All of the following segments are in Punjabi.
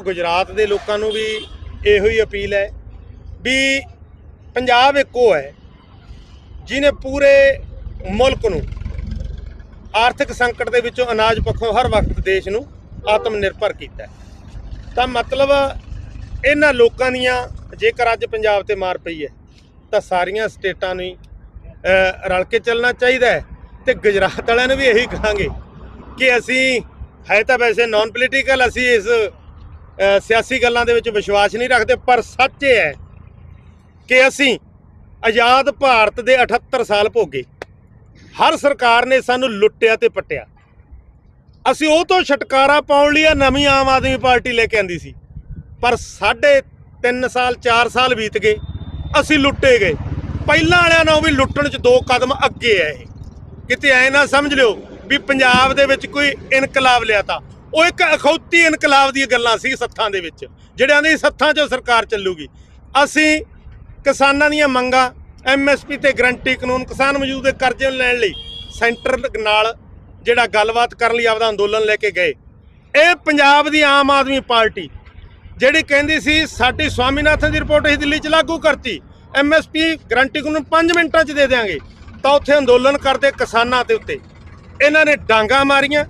ਗੁਜਰਾਤ ਦੇ ਲੋਕਾਂ ਨੂੰ ਵੀ ਇਹੋ ਹੀ ਅਪੀਲ ਹੈ ਵੀ ਪੰਜਾਬ ਇੱਕੋ ਹੈ ਜਿਹਨੇ ਪੂਰੇ ਮੁਲਕ ਨੂੰ ਆਰਥਿਕ ਸੰਕਟ ਦੇ ਵਿੱਚੋਂ ਅਨਾਜ ਪੱਖੋਂ ਹਰ ਵਕਤ ਦੇਸ਼ ਨੂੰ ਆਤਮ ਨਿਰਭਰ ਕੀਤਾ ਤਾਂ ਮਤਲਬ ਇਹਨਾਂ ਲੋਕਾਂ ਦੀਆਂ ਜੇਕਰ ਅੱਜ ਪੰਜਾਬ ਤੇ ਮਾਰ ਪਈ ਹੈ ਤਾਂ ਸਾਰੀਆਂ ਸਟੇਟਾਂ ਨੂੰ ਹੀ, ਰਲ ਕੇ ਚੱਲਣਾ ਚਾਹੀਦਾ ਹੈ ਤੇ ਗੁਜਰਾਤ ਵਾਲਿਆਂ ਨੂੰ ਵੀ ਇਹੀ ਕਹਾਂਗੇ ਕਿ ਅਸੀਂ ਹੈ ਤਾਂ ਵੈਸੇ ਨਾਨ ਪੋਲੀਟੀਕਲ ਅਸੀਂ ਇਸ ਸਿਆਸੀ ਗੱਲਾਂ ਦੇ ਵਿੱਚ ਵਿਸ਼ਵਾਸ ਨਹੀਂ ਰੱਖਦੇ, ਪਰ ਸੱਚ ਇਹ ਹੈ ਕਿ ਅਸੀਂ ਆਜ਼ਾਦ ਭਾਰਤ ਦੇ 78 ਸਾਲ ਭੋਗੇ। ਹਰ ਸਰਕਾਰ ਨੇ ਸਾਨੂੰ ਲੁੱਟਿਆ ਤੇ ਪੱਟਿਆ। ਅਸੀਂ ਉਹ ਤੋਂ ਛੁਟਕਾਰਾ ਪਾਉਣ ਲਈ ਆ ਨਵੀਂ ਆਮ ਆਦਮੀ ਪਾਰਟੀ ਲੈ ਕੇ ਆਂਦੀ ਸੀ। ਪਰ ਸਾਢੇ 3 ਸਾਲ 4 ਸਾਲ ਬੀਤ ਗਏ, ਅਸੀਂ ਲੁੱਟੇ ਗਏ। ਪਹਿਲਾਂ ਵਾਲਿਆਂ ਨਾਲੋਂ ਵੀ ਲੁੱਟਣ 'ਚ ਦੋ ਕਦਮ ਅੱਗੇ ਹੈ ਇਹ। ਕਿਤੇ ਐ ਨਾ ਸਮਝ ਲਿਓ ਵੀ ਪੰਜਾਬ ਦੇ ਵਿੱਚ ਕੋਈ ਇਨਕਲਾਬ ਲਿਆ ਤਾ। ਉਹ ਇੱਕ ਅਖੌਤੀ ਇਨਕਲਾਬ ਦੀਆਂ ਗੱਲਾਂ ਸੀ ਸੱਥਾਂ ਦੇ ਵਿੱਚ, ਜਿਹੜਿਆਂ ਦੀ ਸੱਥਾਂ 'ਚੋਂ ਸਰਕਾਰ ਚੱਲੂਗੀ। ਅਸੀਂ ਕਿਸਾਨਾਂ ਦੀਆਂ ਮੰਗਾਂ ਐਮਐਸਪੀ ਤੇ ਗਰੰਟੀ ਕਾਨੂੰਨ, ਕਿਸਾਨ ਮਜ਼ਦੂਰ ਦੇ ਕਰਜ਼ੇ ਲੈਣ ਲਈ ਸੈਂਟਰ ਨਾਲ ਜਿਹੜਾ ਗੱਲਬਾਤ ਕਰਨ ਲਈ ਆਪਦਾ ਅੰਦੋਲਨ ਲੈ ਕੇ ਗਏ। ਇਹ ਪੰਜਾਬ ਦੀ ਆਮ ਆਦਮੀ ਪਾਰਟੀ, ਜਿਹੜੀ ਕਹਿੰਦੀ ਸੀ, ਸਾਡੀ ਸਵਾਮੀਨਾਥਨ ਦੀ ਰਿਪੋਰਟ ਅਸੀਂ ਦਿੱਲੀ 'ਚ ਲਾਗੂ ਕਰਤੀ। ਐਮਐਸਪੀ ਗਰੰਟੀ ਕਾਨੂੰਨ 5 ਮਿੰਟਾਂ 'ਚ ਦੇ ਦੇਾਂਗੇ ਤਾਂ ਉੱਥੇ ਅੰਦੋਲਨ ਕਰਦੇ ਕਿਸਾਨਾਂ ਦੇ ਉੱਤੇ। ਇਹਨਾਂ ਨੇ ਡਾਂਗਾ ਮਾਰੀਆਂ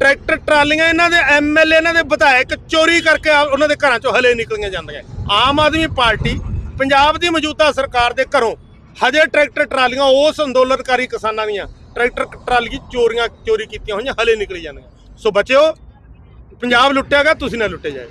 ਟਰੈਕਟਰ ਟਰਾਲੀਆਂ ਇਹਨਾਂ ਦੇ ਐਮਐਲਏ ਇਹਨਾਂ ਦੇ ਵਿਧਾਇਕ ਚੋਰੀ ਕਰਕੇ ਆ- ਉਹਨਾਂ ਦੇ ਘਰਾਂ 'ਚੋਂ ਹਲੇ ਨਿਕਲੀਆਂ ਜਾਂਦੀਆਂ। ਆਮ ਆਦਮੀ ਪਾਰਟੀ ਪੰਜਾਬ ਦੀ ਮੌਜੂਦਾ ਸਰਕਾਰ ਦੇ ਘਰੋਂ ਹਜੇ ਟਰੈਕਟਰ ਟਰਾਲੀਆਂ ਉਸ ਅੰਦੋਲਨਕਾਰੀ ਕਿਸਾਨਾਂ ਦੀਆਂ, ਟਰੈਕਟਰ ਟਰਾਲੀ ਚੋਰੀਆਂ, ਚੋਰੀ ਕੀਤੀਆਂ ਹੋਈਆਂ, ਹਲੇ ਨਿਕਲੀ ਜਾਂਦੀਆਂ। ਸੋ ਬਚਿਓ, ਪੰਜਾਬ ਲੁੱਟਿਆ ਗਿਆ ਤੁਸੀਂ ਨਾ ਲੁੱਟੇ ਜਾਏ